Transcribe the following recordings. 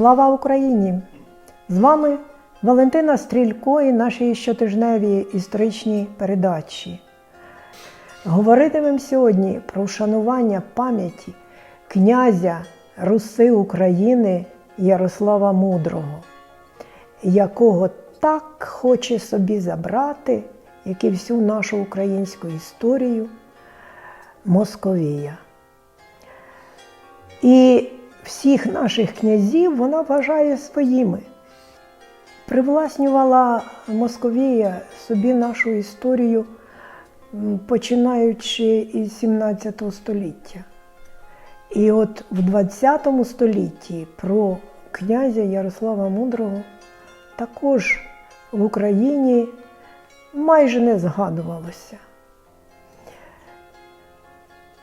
Слава Україні! З вами Валентина Стрілько і наші щотижневі історичні передачі. Говоритимемо сьогодні про вшанування пам'яті князя Руси України Ярослава Мудрого, якого так хоче собі забрати, як і всю нашу українську історію, Московія. І всіх наших князів вона вважає своїми. Привласнювала Московія собі нашу історію, починаючи із 17 століття. І от в 20 столітті про князя Ярослава Мудрого також в Україні майже не згадувалося.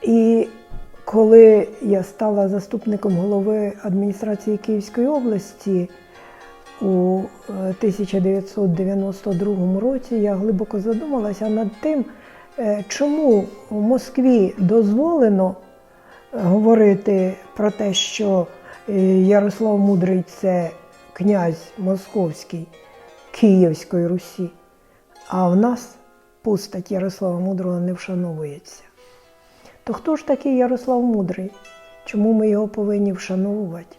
І коли я стала заступником голови адміністрації Київської області у е, 1992 році, я глибоко задумалася над тим, е, чому в Москві дозволено говорити про те, що е, Ярослав Мудрий це князь Московський Київської Русі, а в нас постать Ярослава Мудрого не вшановується. То хто ж такий Ярослав Мудрий? Чому ми його повинні вшановувати?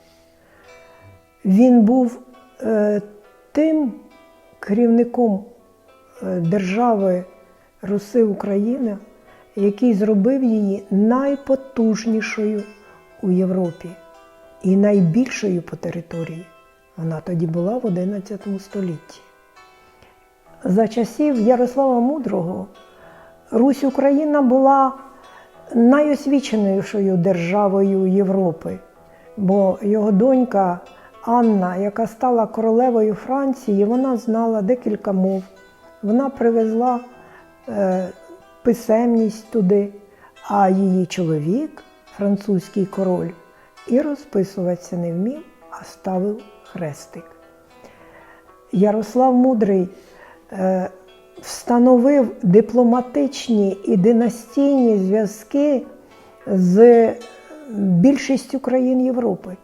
Він був е, тим керівником е, держави Руси Україна, який зробив її найпотужнішою у Європі і найбільшою по території. Вона тоді була в XI столітті. За часів Ярослава Мудрого Русь Україна була найосвіченішою державою Європи, бо його донька Анна, яка стала королевою Франції, вона знала декілька мов. Вона привезла е, писемність туди, а її чоловік, французький король, і розписуватися не вмів, а ставив хрестик. Ярослав Мудрий е, встановив дипломатичні і династійні зв'язки з більшістю країн Європи.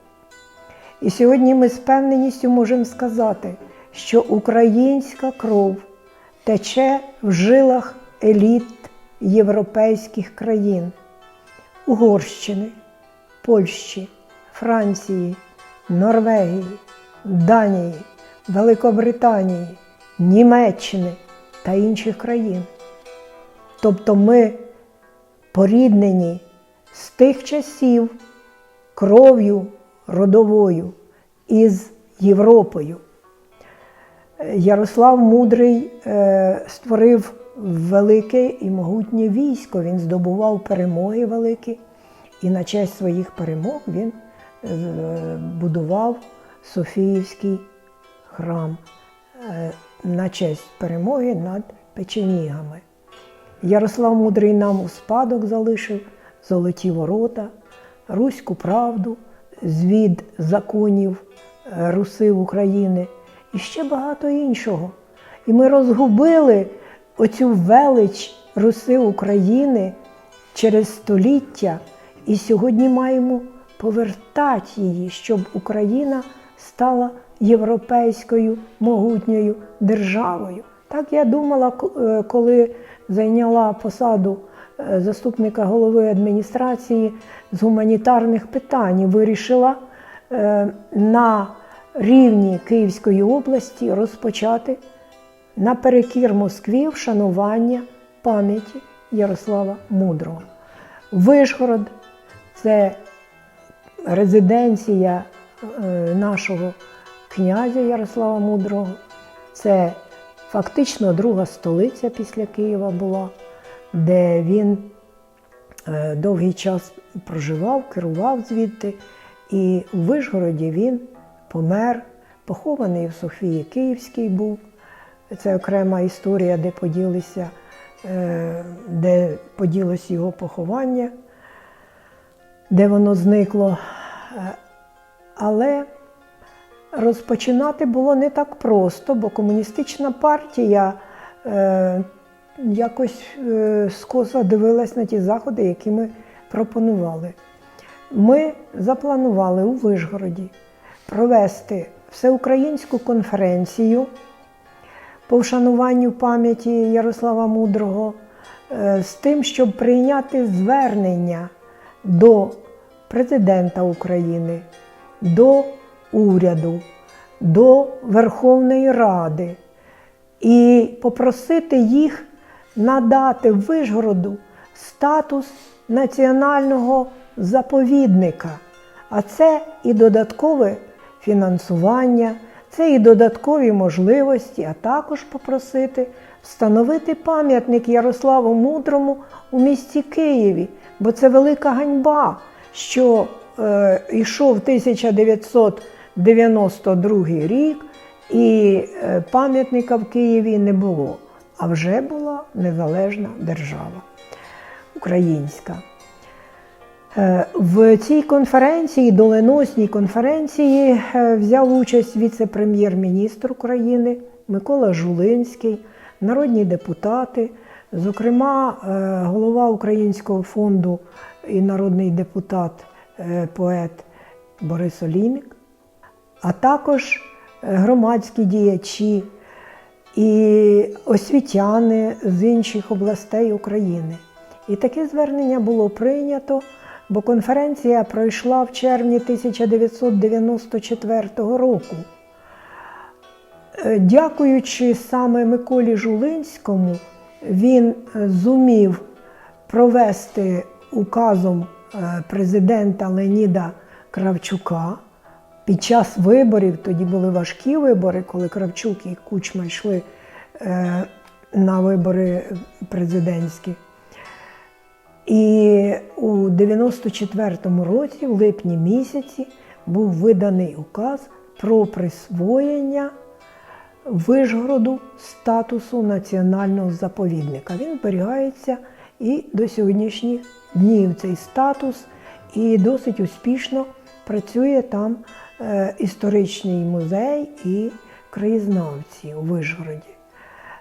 І сьогодні ми з певненістю можемо сказати, що українська кров тече в жилах еліт європейських країн Угорщини, Польщі, Франції, Норвегії, Данії, Великобританії, Німеччини та інших країн. Тобто ми поріднені з тих часів кров'ю родовою із Європою. Ярослав Мудрий е, створив велике і могутнє військо, він здобував перемоги великі, і на честь своїх перемог він е, будував Софіївський храм е, на честь перемоги над печенігами. Ярослав Мудрий нам у спадок залишив золоті ворота, руську правду, звід законів е, Руси України і ще багато іншого. І ми розгубили оцю велич Руси України через століття, і сьогодні маємо повертати її, щоб Україна стала європейською могутньою державою. Так я думала, е, коли зайняла посаду е, заступника голови адміністрації з гуманітарних питань і вирішила е, на рівні Київської області розпочати наперекір Москві вшанування пам'яті Ярослава Мудрого. Вишгород це резиденція нашого князя Ярослава Мудрого. Це фактично друга столиця після Києва була, де він е, довгий час проживав, керував звідти. І у Вишгороді він помер, похований в Софії Київській був. Це окрема історія, де поділися, е, де поділось його поховання, де воно зникло. Е, Але розпочинати було не так просто, бо комуністична партія е, якось е, скоса дивилась на ті заходи, які ми пропонували. Ми запланували у Вишгороді провести всеукраїнську конференцію по вшануванню пам'яті Ярослава Мудрого е, з тим, щоб прийняти звернення до президента України, до уряду, до Верховної Ради і попросити їх надати Вишгороду статус національного заповідника. А це і додаткове фінансування, це і додаткові можливості, а також попросити встановити пам'ятник Ярославу Мудрому у місті Києві, бо це велика ганьба, що е, йшов 1992 рік, і е, пам'ятника в Києві не було, а вже була незалежна держава українська. Е, В цій конференції, доленосній конференції, е, взяв участь віце-прем'єр-міністр України Микола Жулинський, народні депутати, зокрема, голова Українського фонду і народний депутат, поет Борис Олійник, а також е, громадські діячі і освітяни з інших областей України. І таке звернення було прийнято, бо конференція пройшла в червні 1994 року. Е, Дякуючи саме Миколі Жулинському, він е, зумів провести указом президента Леоніда Кравчука під час виборів, тоді були важкі вибори, коли Кравчук і Кучма йшли е, на вибори президентські. І у 94-му році, в липні місяці, був виданий указ про присвоєння Вишгороду статусу національного заповідника. Він зберігається і до сьогоднішніх днів цей статус, і досить успішно працює там історичний музей і краєзнавці у Вишгороді,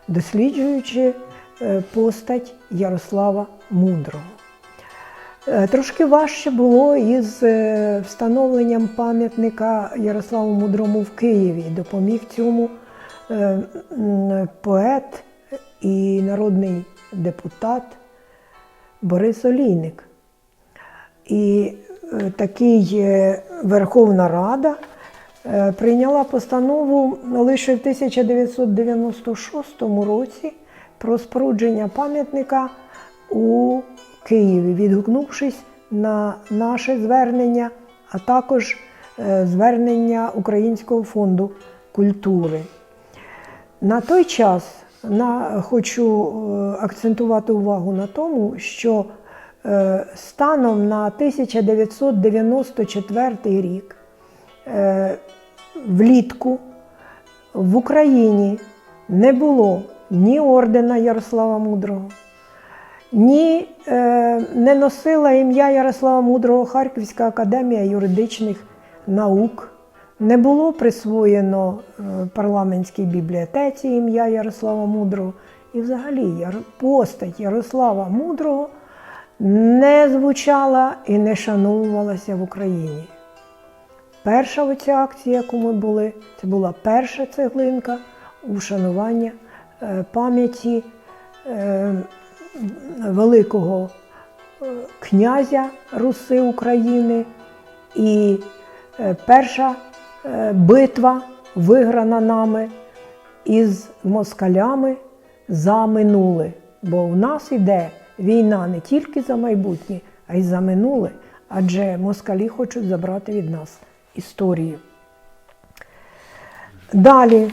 досліджуючи е, постать Ярослава Мудрого. Е, Трошки важче було із е, встановленням пам'ятника Ярославу Мудрому в Києві. Допоміг цьому е, поет і народний депутат Борис Олійник. І е, такий Верховна Рада е, прийняла постанову лише в 1996 році про спорудження пам'ятника у Києві, відгукнувшись на наше звернення, а також е, звернення Українського фонду культури. На той час на, хочу е, акцентувати увагу на тому, що станом на 1994 рік е, влітку в Україні не було ні ордена Ярослава Мудрого, ні е, не носила ім'я Ярослава Мудрого Харківська академія юридичних наук. Не було присвоєно е, парламентській бібліотеці ім'я Ярослава Мудрого. І взагалі постать Ярослава Мудрого не звучала і не шановувалася в Україні. Перша оця акція, яку ми були, це була перша цеглинка у вшанування е, пам'яті е, великого е, князя Руси України і перша битва виграна нами із москалями за минуле. Бо в нас іде війна не тільки за майбутнє, а й за минуле, адже москалі хочуть забрати від нас історію. Далі,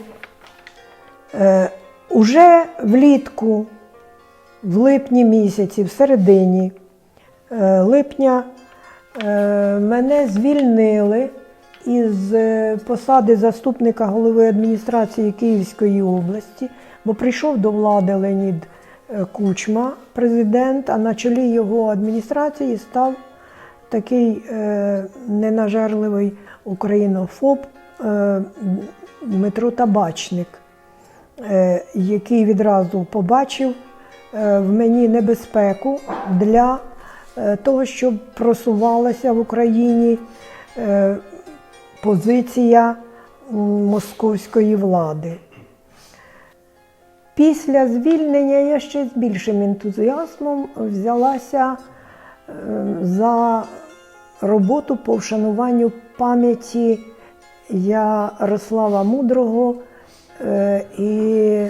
е, уже влітку, в липні місяці, в середині е, липня, е, мене звільнили із е, посади заступника голови адміністрації Київської області, бо прийшов до влади Леонід Кучма, президент, а на чолі його адміністрації став такий е, ненажерливий українофоб е, Дмитро Табачник, е, який відразу побачив е, в мені небезпеку для е, того, щоб просувалася в Україні е, позиція московської влади. Після звільнення я ще з більшим ентузіазмом взялася е, за роботу по вшануванню пам'яті Ярослава Мудрого е, і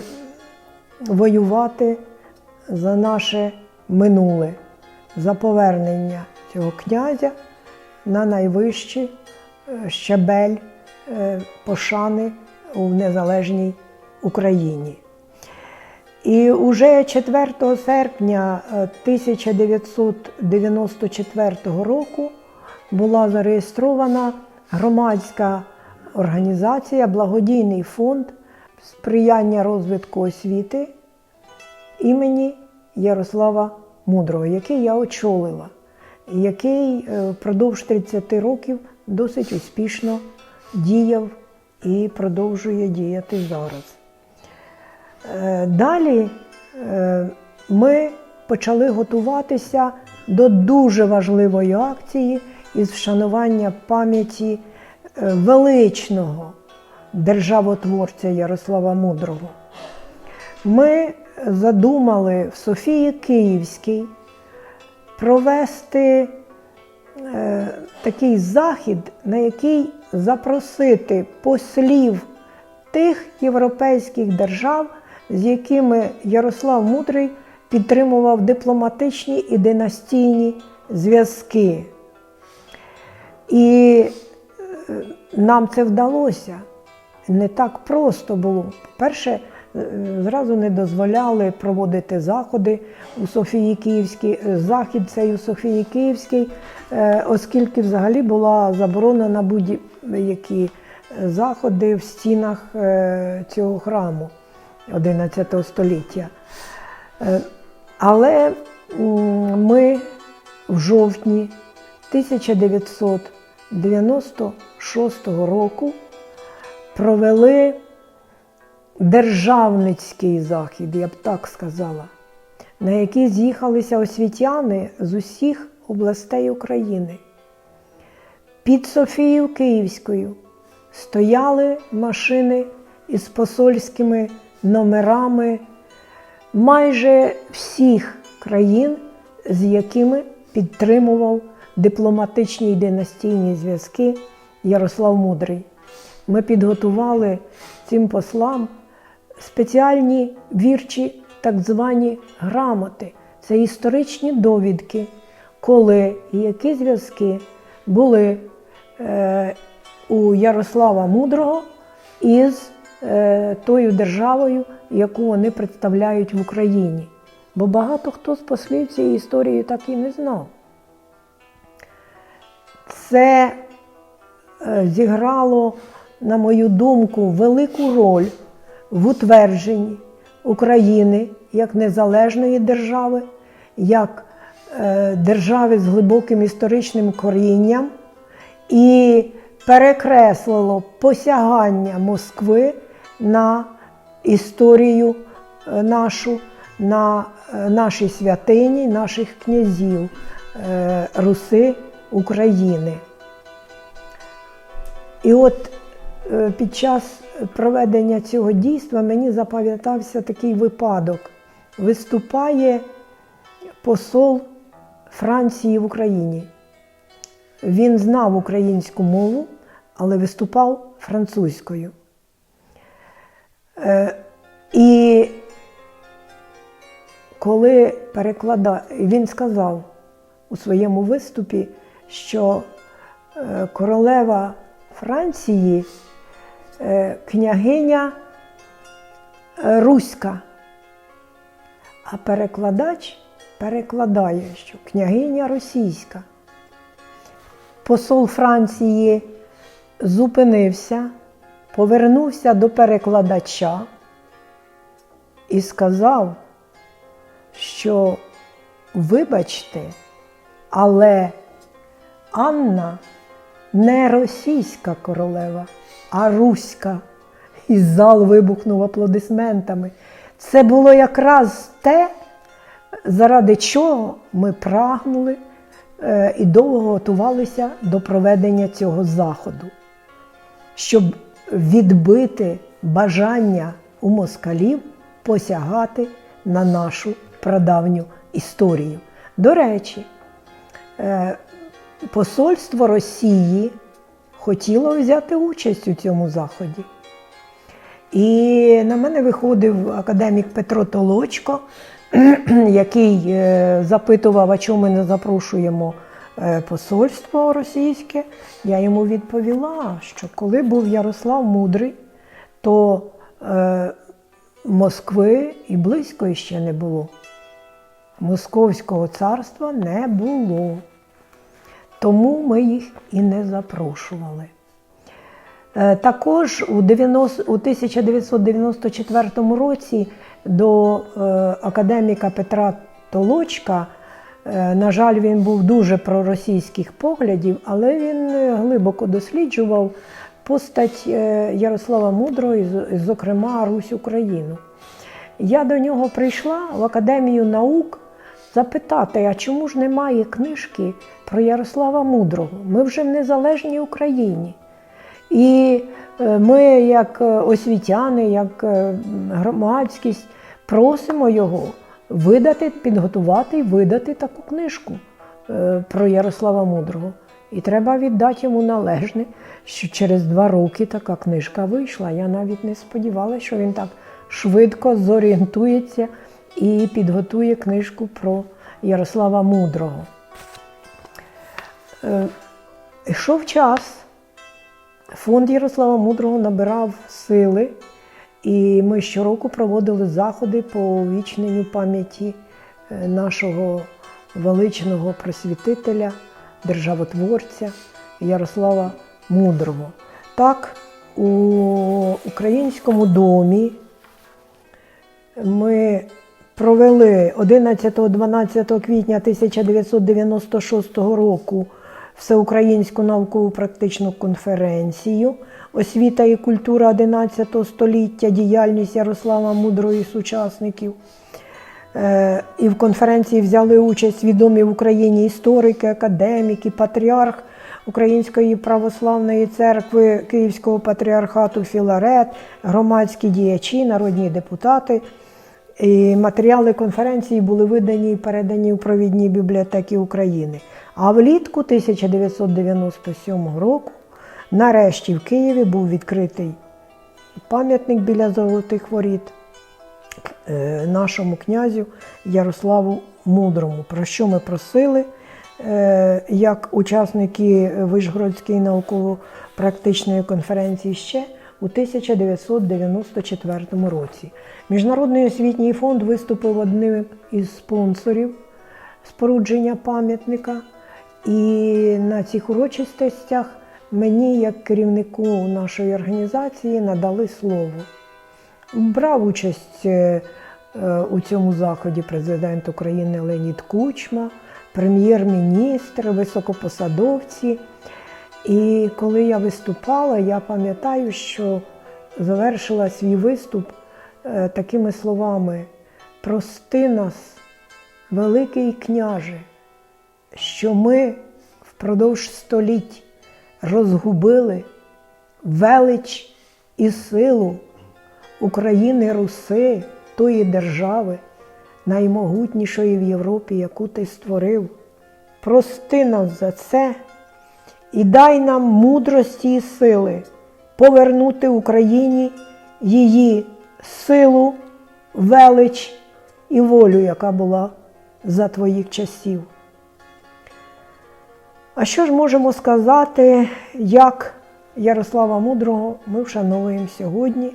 воювати за наше минуле, за повернення цього князя на найвищий е, щабель пошани у незалежній Україні. І уже 4 серпня е, 1994 року була зареєстрована громадська організація, благодійний фонд сприяння розвитку освіти імені Ярослава Мудрого, який я очолила, який е, впродовж 30 років досить успішно діяв і продовжує діяти зараз. Е, Далі е, ми почали готуватися до дуже важливої акції із вшанування пам'яті е, величного державотворця Ярослава Мудрого. Ми задумали в Софії Київській провести такий захід, на який запросити послів тих європейських держав, з якими Ярослав Мудрий підтримував дипломатичні і династійні зв'язки. І е, нам це вдалося. Не так просто було. По-перше, е, зразу не дозволяли проводити заходи у Софії Київській. Захід цей у Софії Київській, е, оскільки взагалі була заборонена будь-які заходи в стінах цього храму 11 століття. Е, Але ми в жовтні 1996 року провели державницький захід, я б так сказала, на який з'їхалися освітяни з усіх областей України. Під Софією Київською стояли машини із посольськими номерами майже всіх країн, з якими підтримував дипломатичні і династійні зв'язки Ярослав Мудрий. Ми підготували цим послам спеціальні вірчі, так звані грамоти. Це історичні довідки, коли і які зв'язки були е, у Ярослава Мудрого із тою державою, яку вони представляють в Україні. Бо багато хто з послів цієї історії так і не знав. Це е, зіграло, на мою думку, велику роль в утвердженні України як незалежної держави, як е, держави з глибоким історичним корінням і перекреслило посягання Москви на історію е, нашу, на е, наші святині, наших князів е, Руси України. І от під час проведення цього дійства мені запам'ятався такий випадок. Виступає посол Франції в Україні. Він знав українську мову, але виступав французькою. Е, І коли перекладав, він сказав у своєму виступі, що е, королева Франції е, княгиня Руська, а перекладач перекладає, що княгиня російська. Посол Франції зупинився, повернувся до перекладача і сказав, що вибачте, але Анна не російська королева, а руська. І зал вибухнув аплодисментами. Це було якраз те, заради чого ми прагнули е, і довго готувалися до проведення цього заходу. щоб відбити бажання у москалів посягати на нашу прадавню історію. До речі, е, посольство Росії хотіло взяти участь у цьому заході. І на мене виходив академік Петро Толочко, який е, запитував, а чому ми не запрошуємо посольство російське. Я йому відповіла, що коли був Ярослав Мудрий, то е, Москви і близько ще не було. Московського царства не було. Тому ми їх і не запрошували. Е, Також у 90 у 1994 році до е, академіка Петра Толочка, е, на жаль, він був дуже проросійських поглядів, але він е, глибоко досліджував постать е, Ярослава Мудрого, зокрема, Русь Україну. Я до нього прийшла в Академію наук запитати, а чому ж немає книжки про Ярослава Мудрого? Ми вже в незалежній Україні. І е, ми, як е, освітяни, як е, громадськість, просимо його видати, підготувати і видати таку книжку е, про Ярослава Мудрого. І треба віддати йому належне, що через два роки така книжка вийшла. Я навіть не сподівалася, що він так швидко зорієнтується і підготує книжку про Ярослава Мудрого. Е, Йшов час. Фонд Ярослава Мудрого набирав сили, і ми щороку проводили заходи по увічненню пам'яті е, нашого величного просвітителя, державотворця Ярослава Мудрого. Так, у українському домі ми провели 11-12 квітня 1996 року Всеукраїнську наукову практичну конференцію Освіта і культура 11 століття, діяльність Ярослава Мудрого і сучасників. Е, І в конференції взяли участь відомі в Україні історики, академіки, патріарх Української православної церкви Київського патріархату Філарет, громадські діячі, народні депутати. І матеріали конференції були видані і передані у провідні бібліотеки України. А влітку 1997 року, нарешті в Києві був відкритий пам'ятник біля Золотих Воріт е, нашому князю Ярославу Мудрому, про що ми просили е, як учасники Вишгородської науково-практичної конференції ще у 1994 році. Міжнародний освітній фонд виступив одним із спонсорів спорудження пам'ятника. І на цих урочистостях мені, як керівнику нашої організації, надали слово. Брав участь е, е, у цьому заході президент України Леонід Кучма, прем'єр-міністр, високопосадовці. І коли я виступала, я пам'ятаю, що завершила свій виступ е, такими словами: Прости нас, Великий княже, що ми впродовж століть розгубили велич і силу України Руси, тої держави, наймогутнішої в Європі, яку ти створив. Прости нас за це і дай нам мудрості і сили повернути Україні її силу, велич і волю, яка була за твоїх часів. А що ж можемо сказати, як Ярослава Мудрого ми вшановуємо сьогодні,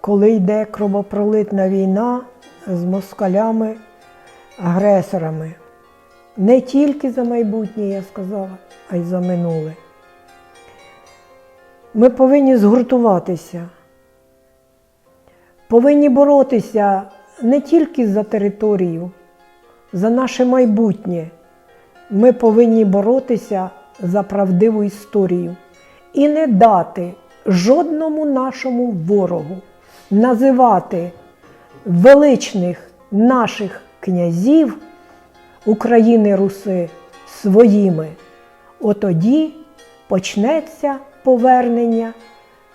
коли йде кровопролитна війна з москалями-агресорами? Не тільки за майбутнє, я сказала, а й за минуле. Ми повинні згуртуватися, повинні боротися не тільки за територію, за наше майбутнє. Ми повинні боротися за правдиву історію і не дати жодному нашому ворогу називати величних наших князів України Руси своїми. Отоді почнеться повернення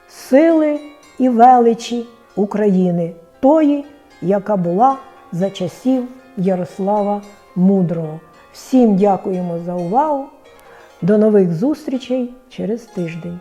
сили і величі України, тої, яка була за часів Ярослава Мудрого. Всім дякуємо за увагу. До нових зустрічей через тиждень.